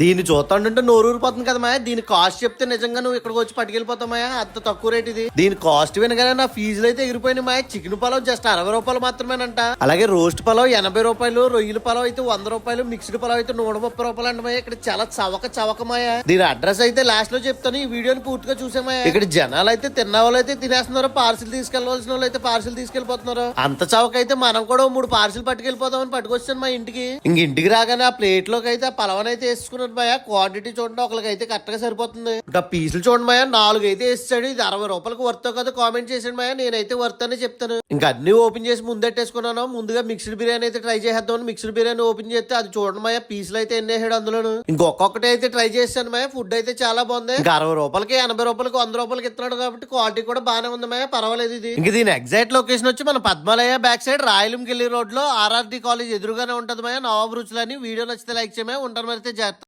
దీన్ని చూస్తుంటే నోరు పోతుంది కదా మాయా దీని కాస్ట్ చెప్తే నిజంగా నువ్వు ఇక్కడికి వచ్చి పట్టుకెళ్ళిపోతామాయా అంత తక్కువ రేట్ ఇది. దీని కాస్ట్ వినగానే నా ఫీజులు అయితే ఎగిరిపోయినాయి మాయా చికెన్ పలావ్ జస్ట్ అరవై రూపాయలు మాత్రమేనంట. అలాగే రోస్ట్ పలావ్ ఎనభై రూపాయలు రొయ్యల పలావ్ అయితే వంద రూపాయలు మిక్స్డ్ పలావ్ అయితే నూట ముప్పై రూపాయలు అంట మాయా ఇక్కడ చాలా చవక చవక మాయా దీని అడ్రస్ అయితే లాస్ట్లో చెప్తాను. ఈ వీడియోని పూర్తిగా చూసామయ్యా ఇక్కడ జనాలు అయితే తిన్న వాళ్ళు అయితే తినేస్తున్నారు. పార్సిల్ తీసుకెళ్ళవలసిన వాళ్ళు అయితే పార్సిల్ తీసుకెళ్ళిపోతున్నారు అంత చవక అయితే మనం కూడా మూడు పార్సిల్ పట్టుకెళ్ళిపోదామని పట్టుకొచ్చాను మా ఇంటికి. ఇంక ఇంటికి రాగానే ఆ ప్లేట్లోకి అయితే ఆ పలవనైతే వేసుకున్నాను. చూడండి భయ క్వాంటిటీ చూడండి ఒకరికి అయితే కరెక్ట్గా సరిపోతుంది. ఇంకా పీసులు చూడండి భయ నాలుగు అయితే వేసాడు ఇది అరవై రూపాయలకు వర్త్ కదా కామెంట్ చేసాడు భయ నేనైతే వర్త్ అని చెప్తాను. ఇంకా అన్ని ఓపెన్ చేసి ముందెట్టేసుకున్నాను ముందుగా మిక్స్డ్ బిర్యానీ అయితే ట్రై చేసేద్దాం మిక్స్డ్ బిర్యానీ ఓపెన్ చేస్తే అది చూడండి భయ పీసులు అయితే ఎన్ని వేసాడు అందులోను. ఇంకొకటి అయితే ట్రై చేశాను భయ ఫుడ్ అయితే చాలా బాగుంది. ఇంకా అరవై రూపాయలకి ఎనభై రూపాయలకి వంద రూపాయలకి ఇస్తున్నాడు కాబట్టి క్వాలిటీ కూడా బాగానే ఉంది మాయ పర్వాలేదు ఇది. ఇంక దీని ఎగ్జాక్ట్ లొకేషన్ వచ్చి మన పద్మాలయ బ్యాక్ సైడ్ రాయలంకెళ్ళి రోడ్లో ఆర్ఆర్డి కాలేజ్ ఎదురుగానే ఉంటది మాయ నవాబ్ రుచులని వీడియో నచ్చితే లైక్ చేయమే ఉంటాను మరి అయితే జాగ్రత్త.